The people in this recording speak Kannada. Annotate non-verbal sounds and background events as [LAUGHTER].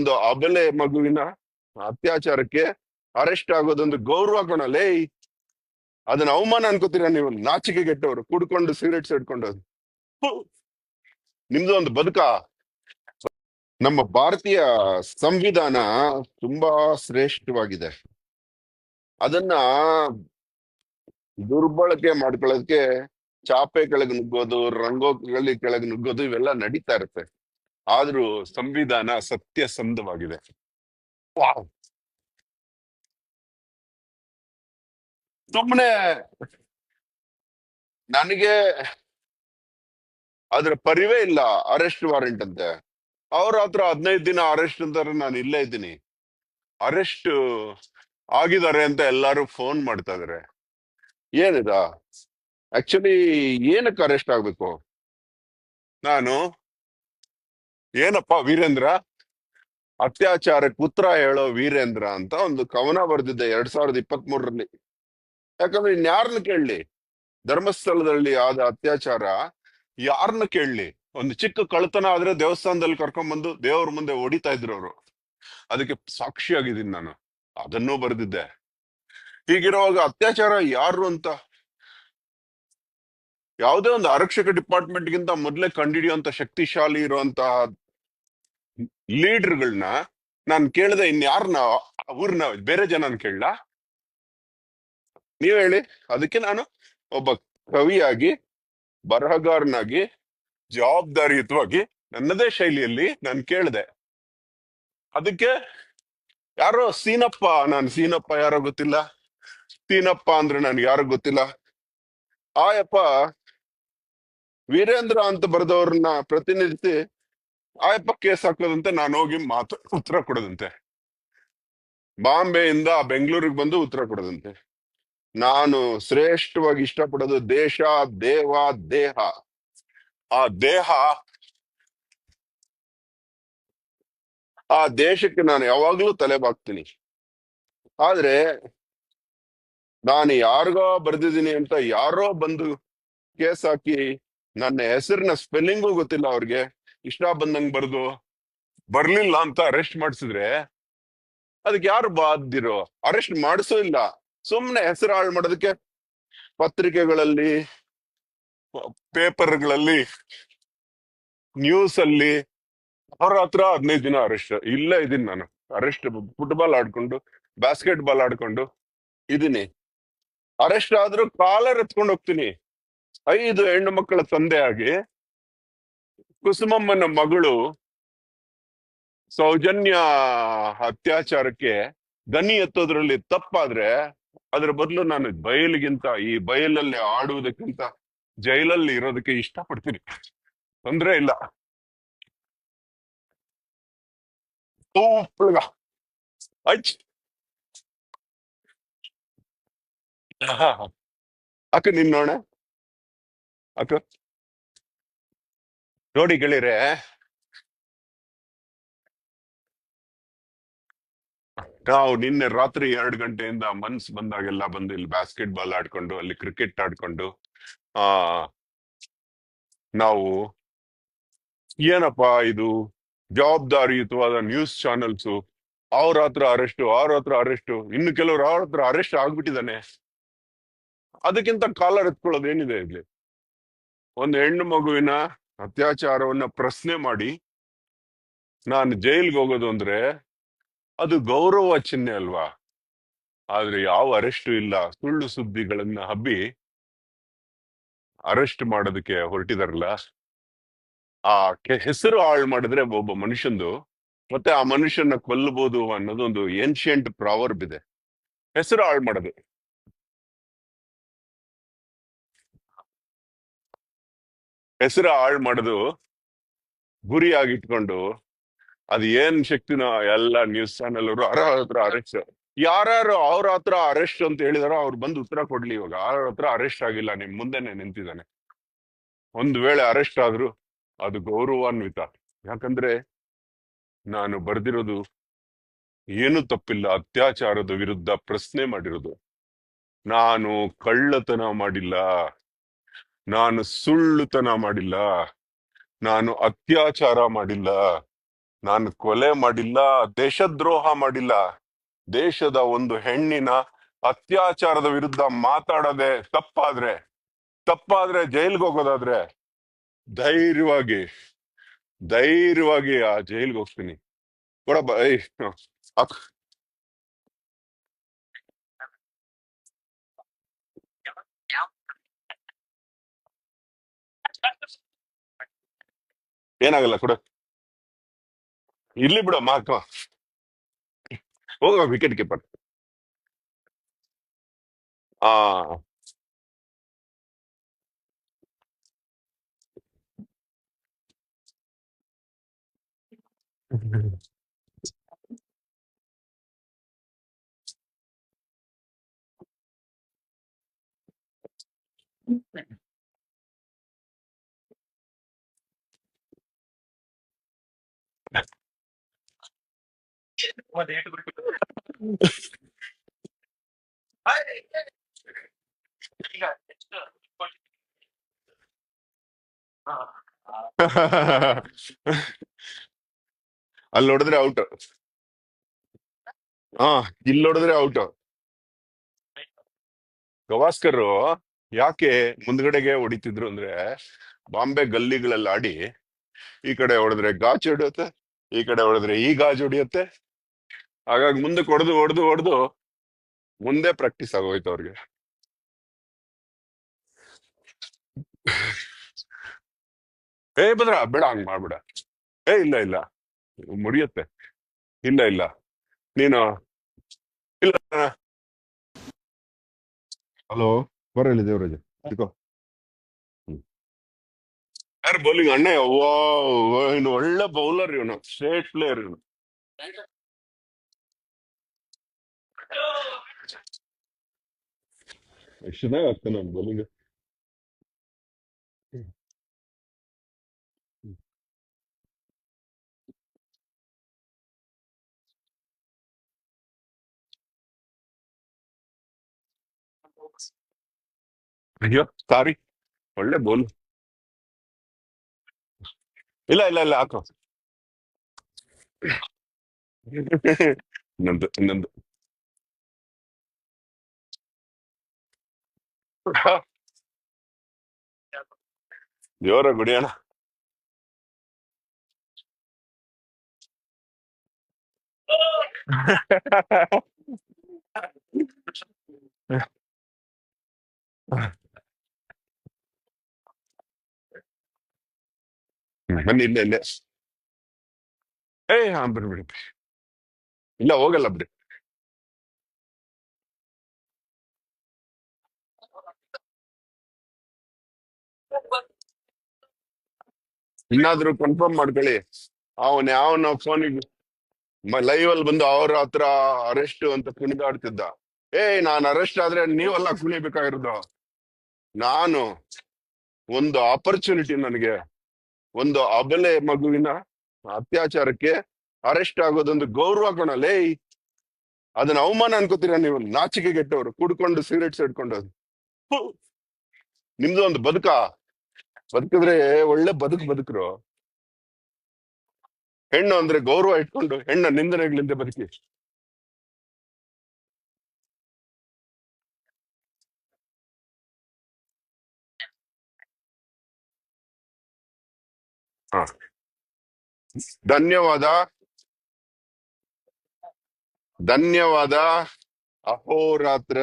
ಒಂದು ಅಬಲೆ ಮಗುವಿನ ಅತ್ಯಾಚಾರಕ್ಕೆ ಅರೆಸ್ಟ್ ಆಗೋದೊಂದು ಗೌರವ ಕೊಣಲೇ ಅದನ್ನ ಅವಮಾನ ಅನ್ಕೋತೀರ ನೀವು? ನಾಚಿಕೆ ಗೆಟ್ಟವರು ಕುಡ್ಕೊಂಡು ಸಿಗರೇಟ್ ಸೇಡ್ಕೊಂಡು ನಿಮ್ದು ಒಂದು ಬದುಕ. ನಮ್ಮ ಭಾರತೀಯ ಸಂವಿಧಾನ ತುಂಬಾ ಶ್ರೇಷ್ಠವಾಗಿದೆ. ಅದನ್ನ ದುರ್ಬಳಕೆ ಮಾಡ್ಕೊಳ್ಳೋದಕ್ಕೆ ಚಾಪೆ ಕೆಳಗೆ ನುಗ್ಗೋದು, ರಂಗೋಲಿ ಕೆಳಗೆ ನುಗ್ಗೋದು ಇವೆಲ್ಲ ನಡೀತಾ ಇರುತ್ತೆ. ಆದ್ರೂ ಸಂವಿಧಾನ ಸತ್ಯಸಂಧವಾಗಿದೆ ವಾವ್. ಸುಮ್ಮನೆ ನನಗೆ ಅದ್ರ ಪರಿವೇ ಇಲ್ಲ ಅರೆಸ್ಟ್ ವಾರೆಂಟ್ ಅಂತೆ. ಅವ್ರ ಹತ್ರ ಹದಿನೈದು ದಿನ ಅರೆಸ್ಟ್ ಅಂತಾರೆ, ನಾನು ಇಲ್ಲೇ ಇದ್ದೀನಿ. ಅರೆಸ್ಟ್ ಆಗಿದ್ದಾರೆ ಅಂತ ಎಲ್ಲಾರು ಫೋನ್ ಮಾಡ್ತಾ ಇದಾರೆ. ಏನಿದ? ಆಕ್ಚುಲಿ ಏನಕ್ಕೆ ಅರೆಸ್ಟ್ ಆಗ್ಬೇಕು? ನಾನು ಏನಪ್ಪ ವೀರೇಂದ್ರ? ಅತ್ಯಾಚಾರ ಪುತ್ರ ಹೇಳೋ ವೀರೇಂದ್ರ ಅಂತ ಒಂದು ಕವನ ಬರೆದಿದ್ದೆ ಎರಡ್ ಸಾವಿರದ ಇಪ್ಪತ್ತ್ ಮೂರರಲ್ಲಿ ಯಾಕಂದ್ರೆ ಇನ್ಯಾರನ್ನ ಕೇಳಲಿ? ಧರ್ಮಸ್ಥಳದಲ್ಲಿ ಆದ ಅತ್ಯಾಚಾರ ಯಾರನ್ನ ಕೇಳಲಿ? ಒಂದು ಚಿಕ್ಕ ಕಳ್ತನ ಆದ್ರೆ ದೇವಸ್ಥಾನದಲ್ಲಿ ಕರ್ಕೊಂಡ್ಬಂದು ದೇವ್ರ ಮುಂದೆ ಹೊಡಿತಾ ಇದ್ರು ಅವರು. ಅದಕ್ಕೆ ಸಾಕ್ಷಿಯಾಗಿದ್ದೀನಿ ನಾನು. ಅದನ್ನೂ ಬರೆದಿದ್ದೆ. ಹೀಗಿರುವಾಗ ಅತ್ಯಾಚಾರ ಯಾರು ಅಂತ? ಯಾವುದೇ ಒಂದು ಆರಕ್ಷಕ ಡಿಪಾರ್ಟ್ಮೆಂಟ್ ಗಿಂತ ಮೊದಲೇ ಕಂಡಿಡಿಯುವಂತ ಶಕ್ತಿಶಾಲಿ ಇರುವಂತಹ ಲೀಡರ್ಗಳನ್ನ ನಾನು ಕೇಳ್ದೆ ಇನ್ಯಾರನ್ನ ಊರ್ನ ಬೇರೆ ಜನನ್ ಕೇಳಲ್ಲ ನೀವ್ ಹೇಳಿ. ಅದಕ್ಕೆ ನಾನು ಒಬ್ಬ ಕವಿಯಾಗಿ, ಬರಹಗಾರನಾಗಿ, ಜವಾಬ್ದಾರಿಯುತವಾಗಿ ನನ್ನದೇ ಶೈಲಿಯಲ್ಲಿ ನಾನು ಕೇಳಿದೆ. ಅದಕ್ಕೆ ಯಾರೋ ಸೀನಪ್ಪ, ನಾನು ಸೀನಪ್ಪ ಯಾರೋ ಗೊತ್ತಿಲ್ಲ. ಸೀನಪ್ಪ ಅಂದ್ರೆ ನನ್ಗೆ ಯಾರು ಗೊತ್ತಿಲ್ಲ. ಆಯಪ್ಪ ವೀರೇಂದ್ರ ಅಂತ ಬರೆದವ್ರನ್ನ ಪ್ರತಿನಿಧಿಸಿ ಆಯಪ್ಪ ಕೇಸ್ ಹಾಕೋದಂತೆ ನಾನು ಹೋಗಿ ಮಾತು, ಉತ್ತರ ಕೊಡದಂತೆ. ಬಾಂಬೆಯಿಂದ ಬೆಂಗಳೂರಿಗೆ ಬಂದು ಉತ್ತರ ಕೊಡದಂತೆ. ನಾನು ಶ್ರೇಷ್ಠವಾಗಿ ಇಷ್ಟಪಡೋದು ದೇಶ, ದೇವ, ದೇಹ. ಆ ದೇಹ, ಆ ದೇಶಕ್ಕೆ ನಾನು ಯಾವಾಗ್ಲೂ ತಲೆ ಬಾಕ್ತೀನಿ ಆದ್ರೆ ನಾನು ಯಾರಿಗೋ ಬರ್ದಿದ್ದೀನಿ ಅಂತ ಯಾರೋ ಬಂದು ಕೇಸ್ ಹಾಕಿ ನನ್ನ ಹೆಸರಿನ ಸ್ಪೆಲ್ಲಿಂಗು ಗೊತ್ತಿಲ್ಲ ಅವ್ರಿಗೆ. ಇಷ್ಟ ಬಂದಂಗ್ ಬರ್ದು ಬರ್ಲಿಲ್ಲ ಅಂತ ಅರೆಸ್ಟ್ ಮಾಡಿಸಿದ್ರೆ ಅದಕ್ಕೆ ಯಾರು ಬಾಧ್ಯರು ಅರೆಸ್ಟ್ ಮಾಡಿಸೋ ಇಲ್ಲ. ಸುಮ್ನೆ ಹೆಸರು ಹಾಳು ಮಾಡೋದಕ್ಕೆ ಪತ್ರಿಕೆಗಳಲ್ಲಿ, ಪೇಪರ್ಗಳಲ್ಲಿ ನ್ಯೂಸ್ ಅಲ್ಲಿ ಅವ್ರ ಹತ್ರ ಹದಿನೈದು ದಿನ ಅರೆಸ್ಟ್. ಇಲ್ಲೇ ಇದೀನಿ ನಾನು. ಅರೆಸ್ಟ್ ಫುಟ್ಬಾಲ್ ಆಡ್ಕೊಂಡು ಬ್ಯಾಸ್ಕೆಟ್ ಬಾಲ್ ಆಡ್ಕೊಂಡು ಇದೀನಿ ಅರೆಸ್ಟ್ ಆದ್ರೂ ಕಾಲರ್ ಎತ್ಕೊಂಡು ಹೋಗ್ತೀನಿ. ಐದು ಹೆಣ್ಣು ಮಕ್ಕಳ ತಂದೆಯಾಗಿ ಕುಸುಮಮ್ಮನ ಮಗಳು ಸೌಜನ್ಯ ಅತ್ಯಾಚಾರಕ್ಕೆ ದನಿ ಎತ್ತೋದ್ರಲ್ಲಿ ತಪ್ಪಾದ್ರೆ ಅದ್ರ ಬದಲು ನಾನು ಬಯಲಿಗಿಂತ ಈ ಬಯಲಲ್ಲಿ ಆಡುವುದಕ್ಕಿಂತ ಜೈಲಲ್ಲಿ ಇರೋದಕ್ಕೆ ಇಷ್ಟಪಡ್ತೀನಿ. ತೊಂದ್ರೆ ಇಲ್ಲ. ಅಕ್ಕ ನಿನ್ ನೋಡ ಅಕ್ಕ? ನೋಡಿ ಗೆಳಿರೆ ನಾವು ನಿನ್ನೆ ರಾತ್ರಿ ಎರಡು ಗಂಟೆಯಿಂದ ಮನ್ಸ್ ಬಂದಾಗೆಲ್ಲ ಬಂದು ಇಲ್ಲಿ ಬ್ಯಾಸ್ಕೆಟ್ ಬಾಲ್ ಆಡ್ಕೊಂಡು, ಅಲ್ಲಿ ಕ್ರಿಕೆಟ್ ಆಡ್ಕೊಂಡು, ಆ, ನಾವು ಏನಪ್ಪಾ ಇದು ಜವಾಬ್ದಾರಿಯುತವಾದ ನ್ಯೂಸ್ ಚಾನೆಲ್ಸು ಅವ್ರ ಹತ್ರ ಅರೆಸ್ಟ್ ಅವ್ರ ಹತ್ರ ಅರೆಸ್ಟ್ ಇನ್ನು ಕೆಲವರು ಅವ್ರ ಹತ್ರ ಅರೆಸ್ಟ್ ಆಗ್ಬಿಟ್ಟಿದ್ದಾನೆ. ಅದಕ್ಕಿಂತ ಕಾಲರ್ ಎತ್ಕೊಳ್ಳೋದು ಏನಿದೆ ಇಲ್ಲಿ? ಒಂದು ಹೆಣ್ಣು ಮಗುವಿನ ಅತ್ಯಾಚಾರವನ್ನ ಪ್ರಶ್ನೆ ಮಾಡಿ, ನಾನು ಜೈಲ್ಗೆ ಹೋಗೋದು ಅಂದ್ರೆ ಅದು ಗೌರವ ಚಿಹ್ನೆ ಅಲ್ವಾ? ಆದ್ರೆ ಯಾವ ಅರೆಸ್ಟ್ ಇಲ್ಲ, ಸುಳ್ಳು ಸುದ್ದಿಗಳನ್ನ ಹಬ್ಬಿ ಅರೆಸ್ಟ್ ಮಾಡೋದಕ್ಕೆ ಹೊರಟಿದಾರಲ್ಲ? ಆ ಹೆಸರು ಹಾಳು ಮಾಡಿದ್ರೆ ಒಬ್ಬ ಮನುಷ್ಯಂದು, ಮತ್ತೆ ಆ ಮನುಷ್ಯನ ಕೊಲ್ಲಬಹುದು ಅನ್ನೋದು ಒಂದು ಏನ್ಶಿಯಂಟ್ ಪ್ರಾವರ್ಬ್ ಇದೆ. ಹೆಸರು ಹಾಳು ಮಾಡೋದು. ಹೆಸರು ಹಾಳು ಮಾಡೋದು ಗುರಿಯಾಗಿಟ್ಕೊಂಡು ಅದು ಏನ್ ಶಕ್ತಿನ ಎಲ್ಲ ನ್ಯೂಸ್ ಚಾನೆಲ್ ಅವರು ಅರ ಹತ್ರ ಅರೆಸ್ಟ್ ಯಾರು ಅವ್ರ ಹತ್ರ ಅರೆಸ್ಟ್ ಅಂತ ಹೇಳಿದಾರೋ ಅವ್ರು ಬಂದು ಉತ್ತರ ಕೊಡ್ಲಿ ಇವಾಗ. ಅವ್ರ ಹತ್ರ ಅರೆಸ್ಟ್ ಆಗಿಲ್ಲ, ನಿಮ್ ಮುಂದೆನೆ ನಿಂತಿದ್ದಾನೆ. ಒಂದ್ ವೇಳೆ ಅರೆಸ್ಟ್ ಆದ್ರು ಅದು ಗೌರವಾನ್ವಿತ. ಯಾಕಂದ್ರೆ ನಾನು ಬರ್ದಿರೋದು ಏನು ತಪ್ಪಿಲ್ಲ, ಅತ್ಯಾಚಾರದ ವಿರುದ್ಧ ಪ್ರಶ್ನೆ ಮಾಡಿರೋದು. ನಾನು ಕಳ್ಳತನ ಮಾಡಿಲ್ಲ. ನಾನು ಸುಳ್ಳುತನ ಮಾಡಿಲ್ಲ, ನಾನು ಅತ್ಯಾಚಾರ ಮಾಡಿಲ್ಲ, ನಾನು ಕೊಲೆ ಮಾಡಿಲ್ಲ, ದೇಶದ್ರೋಹ ಮಾಡಿಲ್ಲ, ದೇಶದ ಒಂದು ಹೆಣ್ಣಿನ ಅತ್ಯಾಚಾರದ ವಿರುದ್ಧ ಮಾತಾಡದೆ ತಪ್ಪಾದ್ರೆ ತಪ್ಪಾದ್ರೆ ಜೈಲ್ಗೆ ಹೋಗೋದಾದ್ರೆ ಧೈರ್ಯವಾಗಿ ಧೈರ್ಯವಾಗಿ ಆ ಜೈಲ್ಗೆ ಹೋಗ್ತೀನಿ. ಕೊಡಪ್ಪ, ಏಯ್ ಏನಾಗಲ್ಲ ಕೊಡ ಇಲ್ಲಿ ಬಿಡ ಮಾಕ ಹೋಗ ವಿಕೆಟ್ ಕೀಪರ್ ಆ [LAUGHS] ಅಲ್ಲಿ ನೋಡಿದ್ರೆ ಔಟ್ ಹಾ, ಇಲ್ಲಿ ನೋಡಿದ್ರೆ ಔಟ್ ಗವಾಸ್ಕರ್ ಯಾಕೆ ಮುಂದ್ಗಡೆಗೆ ಹೊಡಿತಿದ್ರು ಅಂದ್ರೆ ಬಾಂಬೆ ಗಲ್ಲಿಗಳಲ್ಲಿ ಆಡಿ ಈ ಕಡೆ ಹೊಡೆದ್ರೆ ಗಾಜು ಹೊಡಿಯುತ್ತೆ, ಈ ಕಡೆ ಹೊಡೆದ್ರೆ ಈ ಗಾಜು ಹೊಡಿಯುತ್ತೆ ಹಾಗಾಗಿ ಮುಂದಕ್ಕೆ ಹೊಡೆದು ಹೊಡೆದು ಹೊಡೆದು ಮುಂದೆ ಪ್ರಾಕ್ಟೀಸ್ ಆಗೋಯ್ತು ಅವ್ರಿಗೆ ಏ ಬದ್ರ ಬೇಡ ಹಂಗ್ ಮಾಡ್ಬೇಡ ಏ ಇಲ್ಲ ಇಲ್ಲ ಮುರಿಯುತ್ತೆ ಇಲ್ಲ ಇಲ್ಲ ನೀನು ಇಲ್ಲ ಹಲೋ ಬರಲಿ ದೇವರಾಜ ಇಟ್ಕೋ ಯಾರು ಬೌಲಿಂಗ್ ಅಣ್ಣ ಅವ್ವಾ ಇನ್ನು ಒಳ್ಳೆ ಬೌಲರ್ ಇವನು ಸ್ಟೇಟ್ ಪ್ಲೇಯರ್ ಇವನು ಎಷ್ಟು ಚೆನ್ನಾಗಿ ಆಗ್ತಾನೆ ಅವ್ನು ಬೌಲಿಂಗ್ ಅಯ್ಯೋ ಸಾರಿ ಒಳ್ಳೆ ಬೌಲ್ ಇಲ್ಲ ಇಲ್ಲ ಇಲ್ಲ ಹಾಕೋ ಇನ್ನೊಂದು ಇನ್ನೊಂದು ಜೋರ ಗುಡಿಯೋಣ ಬನ್ನಿ ಇಲ್ಲ ಇಲ್ಲ ಏ ಹಾ ಬಿಡಿ ಬಿಡಿ ಇಲ್ಲ ಹೋಗಲ್ಲ ಬಿಡಿ ಇನ್ನಾದ್ರೂ ಕನ್ಫರ್ಮ್ ಮಾಡ್ಕೊಳ್ಳಿ. ಅವನ್ ಯಾವನ ಫೋನಿಗೆ ಲೈವ್ ಅಲ್ಲಿ ಬಂದು ಅವ್ರ ಹತ್ರ ಅರೆಸ್ಟ್ ಅಂತ ಕುಣಿದಾಡ್ತಿದ್ದ. ಏಯ್, ನಾನು ಅರೆಸ್ಟ್ ಆದ್ರೆ ನೀವೆಲ್ಲ ಕುಣಿಬೇಕಾಗಿರೋದು? ನಾನು ಒಂದು ಆಪರ್ಚುನಿಟಿ ನನಗೆ. ಒಂದು ಅಬಲೆ ಮಗುವಿನ ಅತ್ಯಾಚಾರಕ್ಕೆ ಅರೆಸ್ಟ್ ಆಗೋದೊಂದು ಗೌರವ ಲೇಯ್ ಅದನ್ನ ಅವಮಾನ ಅನ್ಕೋತೀರ ನೀವು? ನಾಚಿಕೆ ಗೆಟ್ಟವ್ರು ಕುಡ್ಕೊಂಡು ಸಿಗರೇಟ್ಸ್ ಇಟ್ಕೊಂಡು ನಿಮ್ದು ಒಂದು ಬದುಕ? ಬದುಕಿದ್ರೆ ಒಳ್ಳೆ ಬದುಕು ಬದುಕರು ಹೆಣ್ಣು ಅಂದ್ರೆ ಗೌರವ ಇಟ್ಕೊಂಡು ಹೆಣ್ಣ ನಿಂದನೆಗಳಿಂದ ಬದುಕಿ ಹ ಧನ್ಯವಾದ ಧನ್ಯವಾದ ಅಹೋರಾತ್ರ